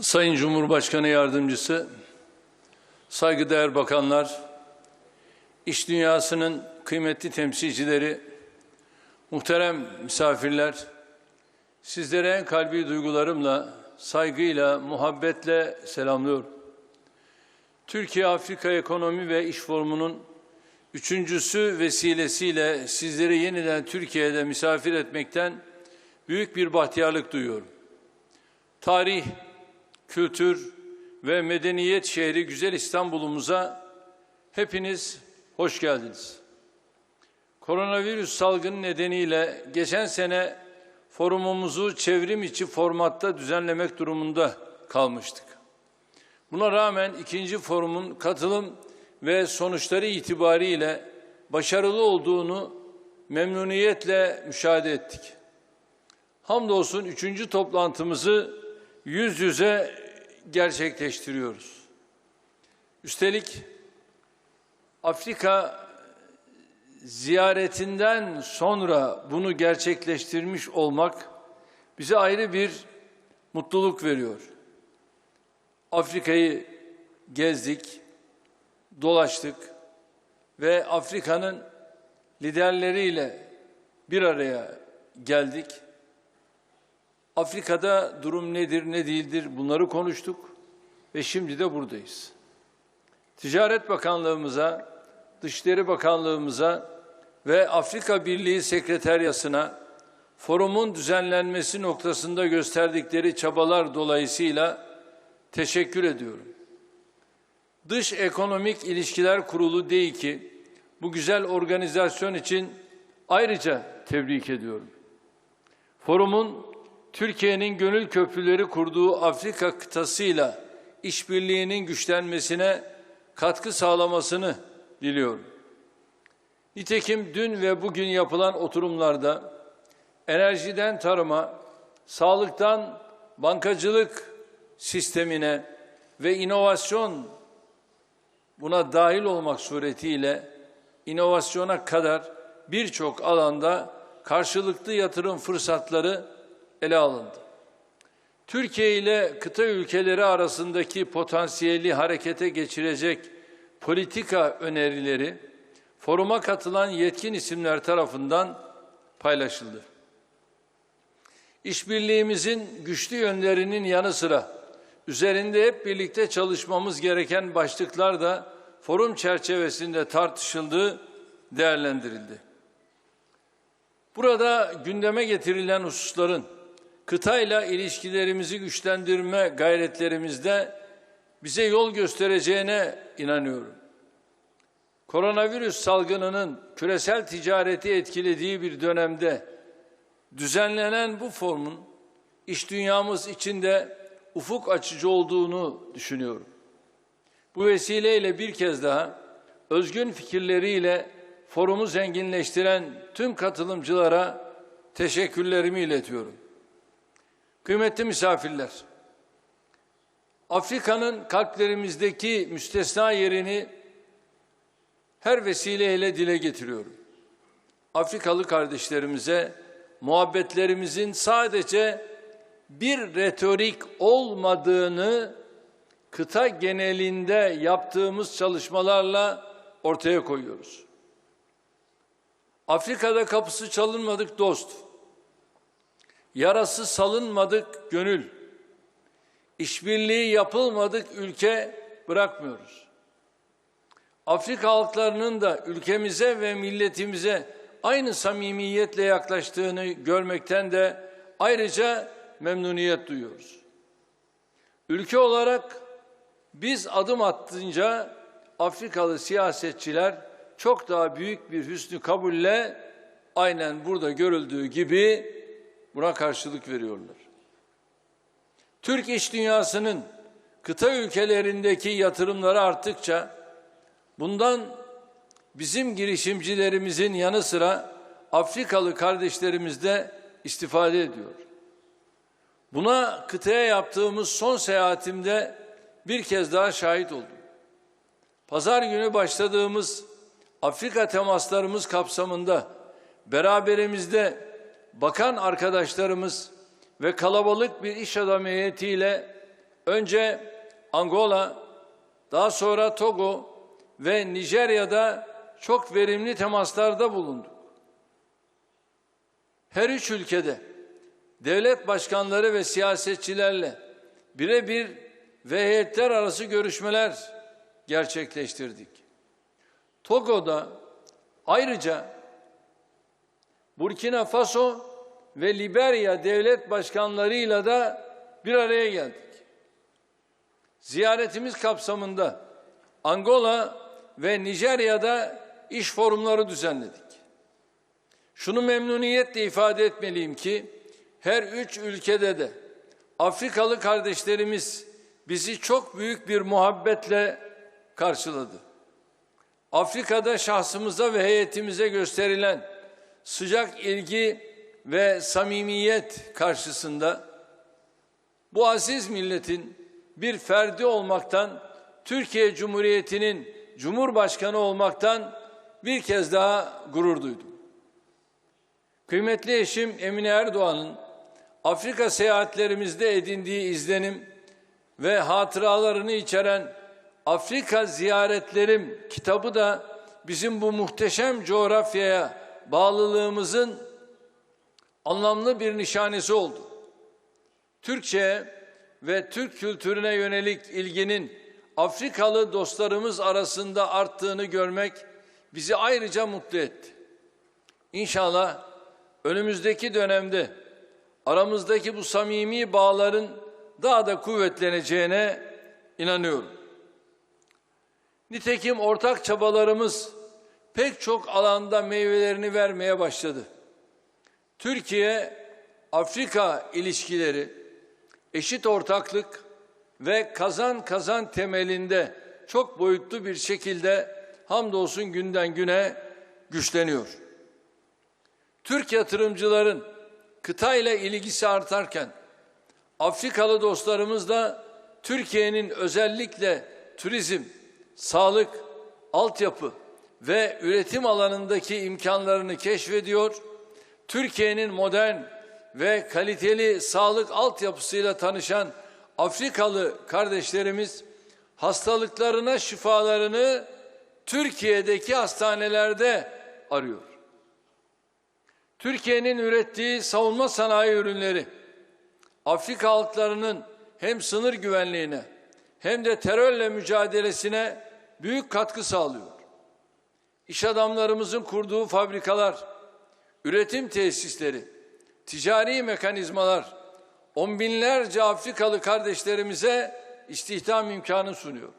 Sayın Cumhurbaşkanı Yardımcısı, saygıdeğer bakanlar, iş dünyasının kıymetli temsilcileri, muhterem misafirler, sizlere en kalbi duygularımla, saygıyla, muhabbetle selamlıyorum. Türkiye-Afrika Ekonomi ve İş Forumu'nun üçüncüsü vesilesiyle sizleri yeniden Türkiye'de misafir etmekten büyük bir bahtiyarlık duyuyorum. Tarih, kültür ve medeniyet şehri güzel İstanbul'umuza hepiniz hoş geldiniz. Koronavirüs salgını nedeniyle geçen sene forumumuzu çevrim içi formatta düzenlemek durumunda kalmıştık. Buna rağmen ikinci forumun katılım ve sonuçları itibariyle başarılı olduğunu memnuniyetle müşahede ettik. Hamdolsun üçüncü toplantımızı yüz yüze gerçekleştiriyoruz. Üstelik Afrika ziyaretinden sonra bunu gerçekleştirmiş olmak bize ayrı bir mutluluk veriyor. Afrika'yı gezdik, dolaştık ve Afrika'nın liderleriyle bir araya geldik. Afrika'da durum nedir, ne değildir bunları konuştuk ve şimdi de buradayız. Ticaret Bakanlığımıza, Dışişleri Bakanlığımıza ve Afrika Birliği Sekreteryasına forumun düzenlenmesi noktasında gösterdikleri çabalar dolayısıyla teşekkür ediyorum. Dış Ekonomik İlişkiler Kurulu DEİK'i bu güzel organizasyon için ayrıca tebrik ediyorum. Forumun Türkiye'nin gönül köprüleri kurduğu Afrika kıtasıyla işbirliğinin güçlenmesine katkı sağlamasını diliyorum. Nitekim dün ve bugün yapılan oturumlarda enerjiden tarıma, sağlıktan bankacılık sistemine ve inovasyon buna dahil olmak suretiyle inovasyona kadar birçok alanda karşılıklı yatırım fırsatları ele alındı. Türkiye ile kıta ülkeleri arasındaki potansiyeli harekete geçirecek politika önerileri foruma katılan yetkin isimler tarafından paylaşıldı. İşbirliğimizin güçlü yönlerinin yanı sıra üzerinde hep birlikte çalışmamız gereken başlıklar da forum çerçevesinde tartışıldı, değerlendirildi. Burada gündeme getirilen hususların kıtayla ilişkilerimizi güçlendirme gayretlerimizde bize yol göstereceğine inanıyorum. Koronavirüs salgınının küresel ticareti etkilediği bir dönemde düzenlenen bu forumun iş dünyamız içinde ufuk açıcı olduğunu düşünüyorum. Bu vesileyle bir kez daha özgün fikirleriyle forumu zenginleştiren tüm katılımcılara teşekkürlerimi iletiyorum. Kıymetli misafirler, Afrika'nın kalplerimizdeki müstesna yerini her vesileyle dile getiriyorum. Afrikalı kardeşlerimize muhabbetlerimizin sadece bir retorik olmadığını kıta genelinde yaptığımız çalışmalarla ortaya koyuyoruz. Afrika'da kapısı çalınmadık dost. Yarası salınmadık gönül. İşbirliği yapılmadık ülke bırakmıyoruz. Afrika halklarının da ülkemize ve milletimize aynı samimiyetle yaklaştığını görmekten de ayrıca memnuniyet duyuyoruz. Ülke olarak biz adım attınca Afrikalı siyasetçiler çok daha büyük bir hüsnü kabulle aynen burada görüldüğü gibi buna karşılık veriyorlar. Türk iş dünyasının kıta ülkelerindeki yatırımları arttıkça bundan bizim girişimcilerimizin yanı sıra Afrikalı kardeşlerimiz de istifade ediyor. Buna kıtaya yaptığımız son seyahatimde bir kez daha şahit oldum. Pazar günü başladığımız Afrika temaslarımız kapsamında beraberimizde bakan arkadaşlarımız ve kalabalık bir iş adamı heyetiyle Önce Angola, daha sonra Togo ve Nijerya'da çok verimli temaslarda bulunduk. Her üç ülkede devlet başkanları ve siyasetçilerle birebir ve heyetler arası görüşmeler gerçekleştirdik. Togo'da ayrıca Burkina Faso ve Liberya devlet başkanlarıyla da bir araya geldik. Ziyaretimiz kapsamında Angola ve Nijerya'da iş forumları düzenledik. Şunu memnuniyetle ifade etmeliyim ki her üç ülkede de Afrikalı kardeşlerimiz bizi çok büyük bir muhabbetle karşıladı. Afrika'da şahsımıza ve heyetimize gösterilen sıcak ilgi ve samimiyet karşısında bu aziz milletin bir ferdi olmaktan, Türkiye Cumhuriyeti'nin Cumhurbaşkanı olmaktan bir kez daha gurur duydum. Kıymetli eşim Emine Erdoğan'ın Afrika seyahatlerimizde edindiği izlenim ve hatıralarını içeren Afrika Ziyaretlerim kitabı da bizim bu muhteşem coğrafyaya bağlılığımızın anlamlı bir nişanesi oldu. Türkçe ve Türk kültürüne yönelik ilginin Afrikalı dostlarımız arasında arttığını görmek bizi ayrıca mutlu etti. İnşallah önümüzdeki dönemde aramızdaki bu samimi bağların daha da kuvvetleneceğine inanıyorum. Nitekim ortak çabalarımız pek çok alanda meyvelerini vermeye başladı. Türkiye Afrika ilişkileri eşit ortaklık ve kazan kazan temelinde çok boyutlu bir şekilde hamdolsun günden güne güçleniyor. Türk yatırımcıların kıta ile ilgisi artarken Afrikalı dostlarımız da Türkiye'nin özellikle turizm, sağlık, altyapı ve üretim alanındaki imkanlarını keşfediyor. Türkiye'nin modern ve kaliteli sağlık altyapısıyla tanışan Afrikalı kardeşlerimiz hastalıklarına şifalarını Türkiye'deki hastanelerde arıyor. Türkiye'nin ürettiği savunma sanayi ürünleri Afrika halklarının hem sınır güvenliğine hem de terörle mücadelesine büyük katkı sağlıyor. İş adamlarımızın kurduğu fabrikalar, üretim tesisleri, ticari mekanizmalar on binlerce Afrikalı kardeşlerimize istihdam imkanı sunuyor.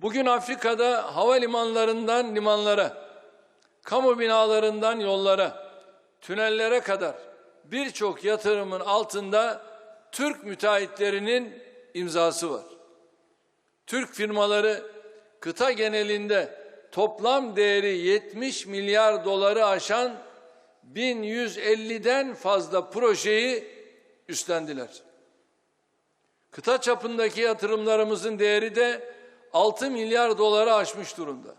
Bugün Afrika'da havalimanlarından limanlara, kamu binalarından yollara, tünellere kadar birçok yatırımın altında Türk müteahhitlerinin imzası var. Türk firmaları kıta genelinde toplam değeri 70 milyar doları aşan 1150'den fazla projeyi üstlendiler. Kıta çapındaki yatırımlarımızın değeri de 6 milyar doları aşmış durumda.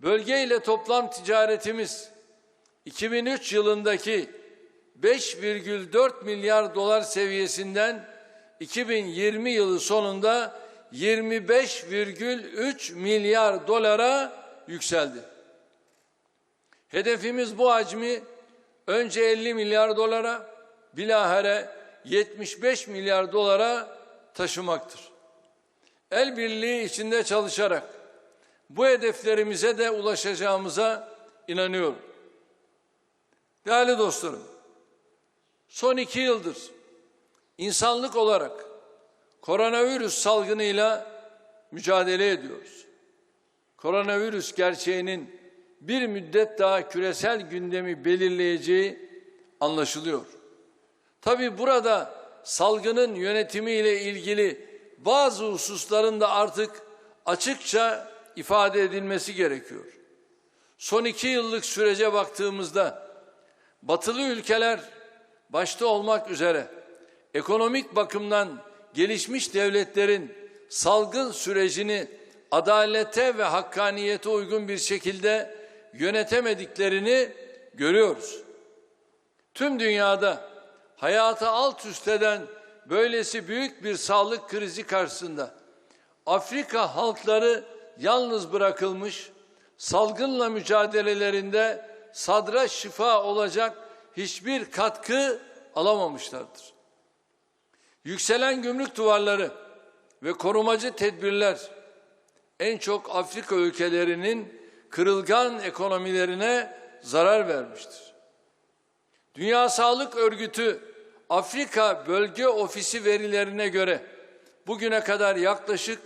Bölge ile toplam ticaretimiz 2003 yılındaki 5,4 milyar dolar seviyesinden 2020 yılı sonunda 25,3 milyar dolara yükseldi. Hedefimiz bu hacmi önce 50 milyar dolara, bilahare 75 milyar dolara taşımaktır. El birliği içinde çalışarak bu hedeflerimize de ulaşacağımıza inanıyorum. Değerli dostlarım, son iki yıldır insanlık olarak koronavirüs salgınıyla mücadele ediyoruz. Koronavirüs gerçeğinin bir müddet daha küresel gündemi belirleyeceği anlaşılıyor. Tabi burada salgının yönetimiyle ilgili bazı hususların da artık açıkça ifade edilmesi gerekiyor. Son iki yıllık sürece baktığımızda batılı ülkeler başta olmak üzere ekonomik bakımdan gelişmiş devletlerin salgın sürecini adalete ve hakkaniyete uygun bir şekilde yönetemediklerini görüyoruz. Tüm dünyada hayata alt üst eden böylesi büyük bir sağlık krizi karşısında Afrika halkları yalnız bırakılmış, salgınla mücadelelerinde sadra şifa olacak hiçbir katkı alamamışlardır. Yükselen gümrük duvarları ve korumacı tedbirler en çok Afrika ülkelerinin kırılgan ekonomilerine zarar vermiştir. Dünya Sağlık Örgütü Afrika Bölge Ofisi verilerine göre bugüne kadar yaklaşık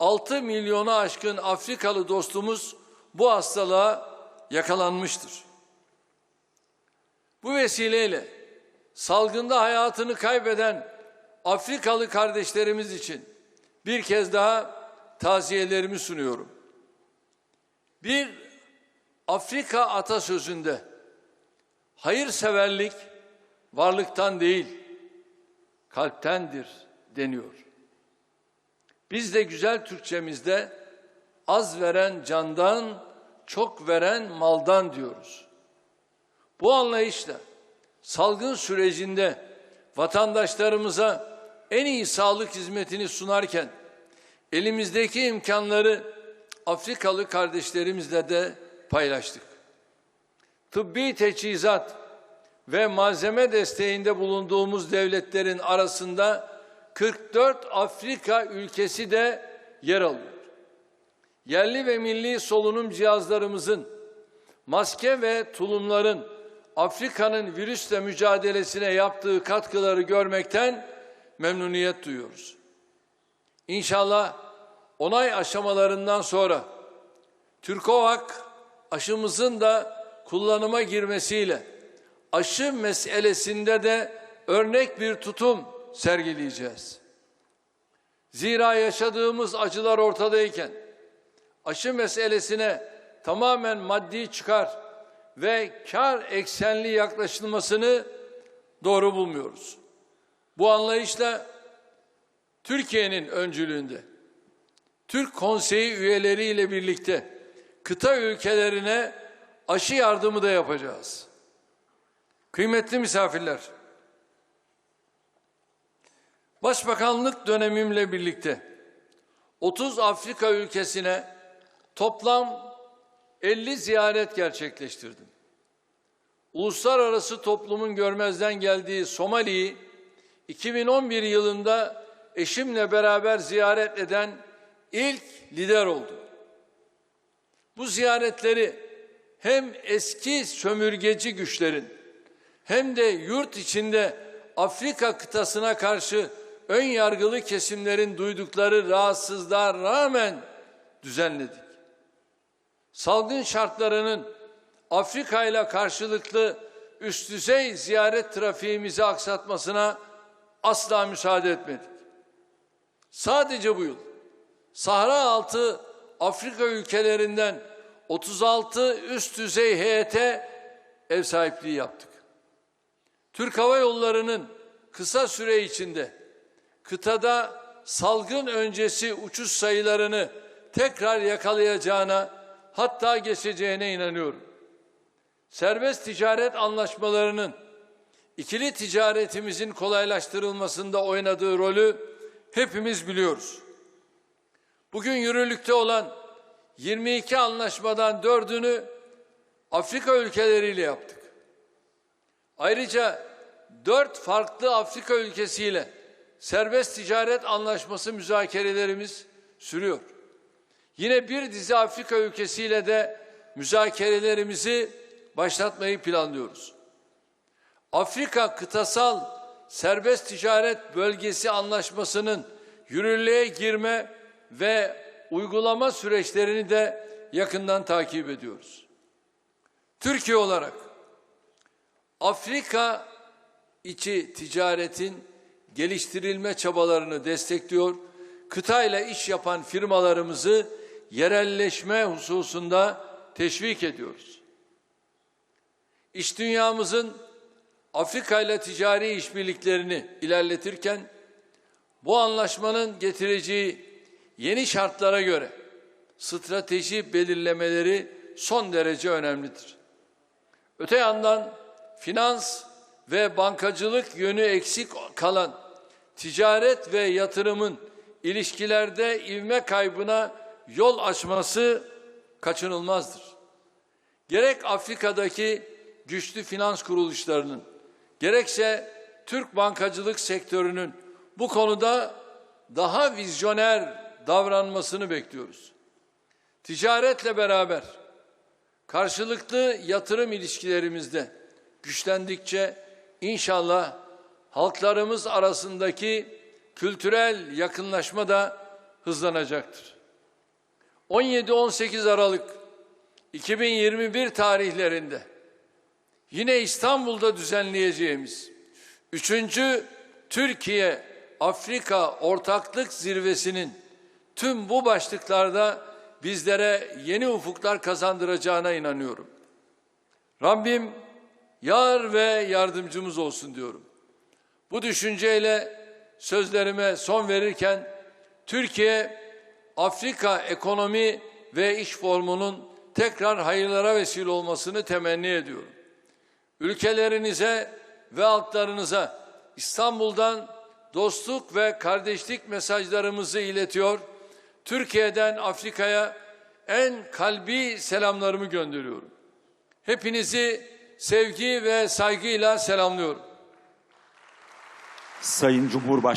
6 milyonu aşkın Afrikalı dostumuz bu hastalığa yakalanmıştır. Bu vesileyle salgında hayatını kaybeden Afrikalı kardeşlerimiz için bir kez daha taziyelerimi sunuyorum. Bir Afrika atasözünde hayırseverlik varlıktan değil kalptendir deniyor. Biz de güzel Türkçemizde az veren candan, çok veren maldan diyoruz. Bu anlayışla salgın sürecinde vatandaşlarımıza en iyi sağlık hizmetini sunarken elimizdeki imkanları Afrikalı kardeşlerimizle de paylaştık. Tıbbi teçhizat ve malzeme desteğinde bulunduğumuz devletlerin arasında 44 Afrika ülkesi de yer alıyor. Yerli ve milli solunum cihazlarımızın, maske ve tulumların Afrika'nın virüsle mücadelesine yaptığı katkıları görmekten memnuniyet duyuyoruz. İnşallah onay aşamalarından sonra Türkovak aşımızın da kullanıma girmesiyle aşı meselesinde de örnek bir tutum sergileyeceğiz. Zira yaşadığımız acılar ortadayken aşı meselesine tamamen maddi çıkar ve kar eksenli yaklaşılmasını doğru bulmuyoruz. Bu anlayışla Türkiye'nin öncülüğünde Türk Konseyi üyeleriyle birlikte kıta ülkelerine aşı yardımı da yapacağız. Kıymetli misafirler, Başbakanlık dönemimle birlikte 30 Afrika ülkesine toplam 50 ziyaret gerçekleştirdim. Uluslararası toplumun görmezden geldiği Somali'yi 2011 yılında eşimle beraber ziyaret eden ilk lider oldu. Bu ziyaretleri hem eski sömürgeci güçlerin hem de yurt içinde Afrika kıtasına karşı ön yargılı kesimlerin duydukları rahatsızlığa rağmen düzenledik. Salgın şartlarının Afrika ile karşılıklı üst düzey ziyaret trafiğimizi aksatmasına asla müsaade etmedik. Sadece bu yıl Sahra altı Afrika ülkelerinden 36 üst düzey heyete ev sahipliği yaptık. Türk Hava Yolları'nın kısa süre içinde kıtada salgın öncesi uçuş sayılarını tekrar yakalayacağına hatta geçeceğine inanıyorum. Serbest ticaret anlaşmalarının ikili ticaretimizin kolaylaştırılmasında oynadığı rolü hepimiz biliyoruz. Bugün yürürlükte olan 22 anlaşmadan dördünü Afrika ülkeleriyle yaptık. Ayrıca dört farklı Afrika ülkesiyle serbest ticaret anlaşması müzakerelerimiz sürüyor. Yine bir dizi Afrika ülkesiyle de müzakerelerimizi başlatmayı planlıyoruz. Afrika kıtasal serbest ticaret bölgesi anlaşmasının yürürlüğe girme ve uygulama süreçlerini de yakından takip ediyoruz. Türkiye olarak Afrika içi ticaretin geliştirilme çabalarını destekliyor. Kıtayla iş yapan firmalarımızı yerelleşme hususunda teşvik ediyoruz. İş dünyamızın Afrika ile ticari işbirliklerini ilerletirken bu anlaşmanın getireceği yeni şartlara göre strateji belirlemeleri son derece önemlidir. Öte yandan finans ve bankacılık yönü eksik kalan ticaret ve yatırımın ilişkilerde ivme kaybına yol açması kaçınılmazdır. Gerek Afrika'daki güçlü finans kuruluşlarının, gerekse Türk bankacılık sektörünün bu konuda daha vizyoner davranmasını bekliyoruz. Ticaretle beraber karşılıklı yatırım ilişkilerimizde güçlendikçe inşallah halklarımız arasındaki kültürel yakınlaşma da hızlanacaktır. 17-18 Aralık 2021 tarihlerinde yine İstanbul'da düzenleyeceğimiz 3. Türkiye Afrika Ortaklık Zirvesi'nin tüm bu başlıklarda bizlere yeni ufuklar kazandıracağına inanıyorum. Rabbim yar ve yardımcımız olsun diyorum. Bu düşünceyle sözlerime son verirken Türkiye Afrika Ekonomi ve İş Formu'nun tekrar hayırlara vesile olmasını temenni ediyorum. Ülkelerinize ve halklarınıza İstanbul'dan dostluk ve kardeşlik mesajlarımızı iletiyor. Türkiye'den Afrika'ya en kalbi selamlarımı gönderiyorum. Hepinizi sevgi ve saygıyla selamlıyorum. Sayın Cumhurbaşkanı